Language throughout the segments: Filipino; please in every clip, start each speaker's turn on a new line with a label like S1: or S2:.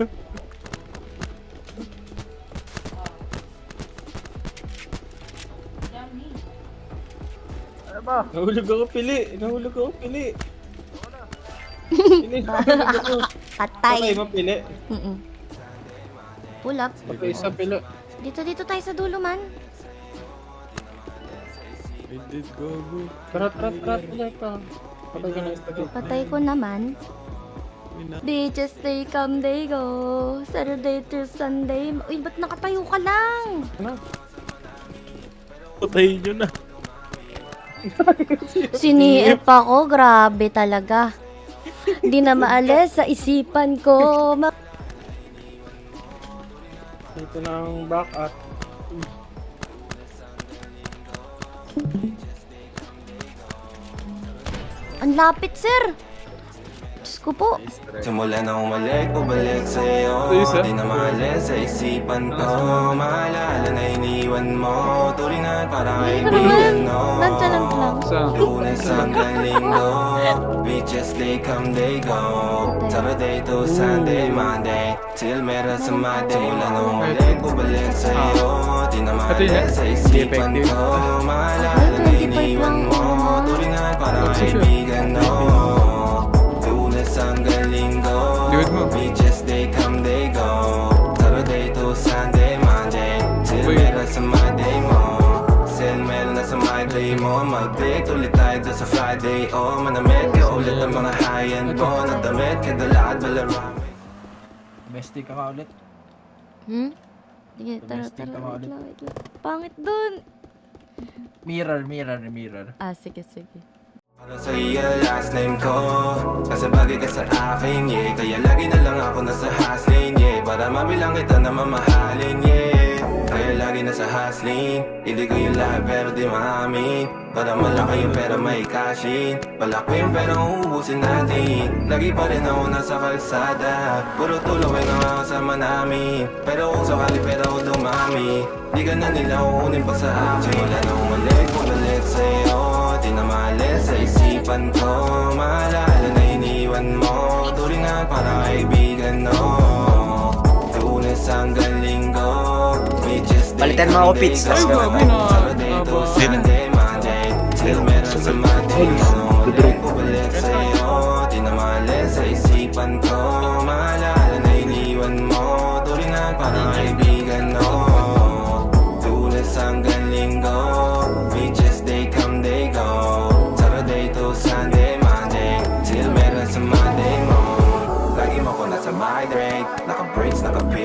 S1: Ano ba?
S2: Nahulog ako pili. Nahulog ako pili. Pili, nahulog ako.
S3: Patay.
S2: Patay mo pili.
S3: Mm-mm. Pull up.
S2: Patay isa pili.
S3: Dito, dito tayo sa dulo, man.
S4: I did gago.
S2: Tara, tara, tara, tara. Patay ka na dito.
S3: Patay ko naman. Bitches, they come, they go. Saturday to Sunday. Uy, ba't nakatayo ka lang?
S2: Ano?
S4: Patayin nyo na.
S3: Siniip ako, grabe talaga. Hindi na maalis sa isipan ko. Ma-
S2: Dito na ang back at
S3: Ang lapit, sir. Ko po.
S5: Simula na umalik, bumalik
S4: Ayos, ah.
S5: Di na maalis sa isipan ko Maalala na iniwan mo. Turingan para
S3: Hindi ka
S5: kaibigan
S3: naman.
S5: no.
S3: Nonchalant lang.
S4: Sa?
S5: Lunes hanggang linggo. Beaches they come, they go. Saturday to Sunday, Monday Till meron sa Monday. Simula na umalik, bumalik sa'yo. Di na maalis sa isipan ko Maalala na
S3: Ay, 25
S5: iniwan
S3: lang.
S5: mo. Turingan para
S4: Magsishoot.
S5: kaibigan Mag-date ulit tayo doon sa Friday Oh, manamit ka ulit ang mga high-end mo Nadamit ka dalakad balarami
S1: Domestic ka ka ulit.
S3: Hmm? Sige, tara,
S1: Domestic
S3: tara.
S1: ka
S3: Wait
S1: ulit.
S3: lang, wait lang. Pangit dun.
S1: Mirror, mirror, mirror.
S3: Ah, sige, sige.
S5: Para sa iyo last name ko Kasi bagay ka sa akin, yeah Kaya lagi na lang ako nasa hustling, yeah Para mabilang kita na mamahalin, yeah Kaya lagi nasa hustling. Hindi ko yung lahat pero di maamin. Para malaki yung pera may cashin Palaki yung pera uubusin natin. Lagi pa rin ako nasa kalsada. Puro tulong ang mga kasama namin. Pero kung sakali pera ko dumami. Di ka na nila uunin pa sa akin. Simula na umalik, bumalik sa'yo. Di na sa isipan ko. Maalala
S6: Palitan mo ako, Pits. Let's
S5: go. meron sa na isipan ko Maalala na iniwan mo Turingan para kaibigan,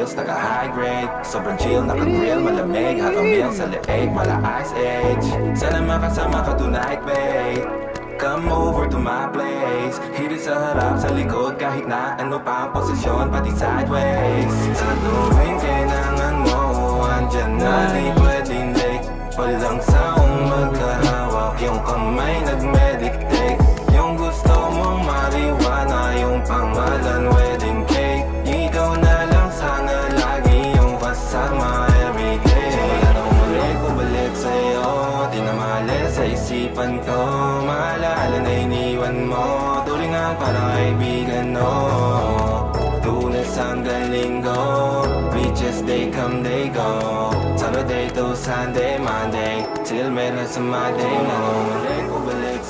S5: Naka-breaks, naka-pills, naka-high grade. Sobrang chill, naka-grill, malamig. Half a meal sa leeg, mala ice age Sana makasama ka tonight, babe. Come over to my place. Hirit sa harap, sa likod Kahit na ano pa ang posisyon Pati sideways. Sa tuwing kasama everyday Simula na umalik, bumalik sa'yo Di na maalis sa isipan ko. Maalala na iniwan mo Turingan para kaibigan, no? Lunes hanggang linggo Beaches they come, they go. Saturday to Sunday, Monday Till meron sa Monday Na umalik, bumalik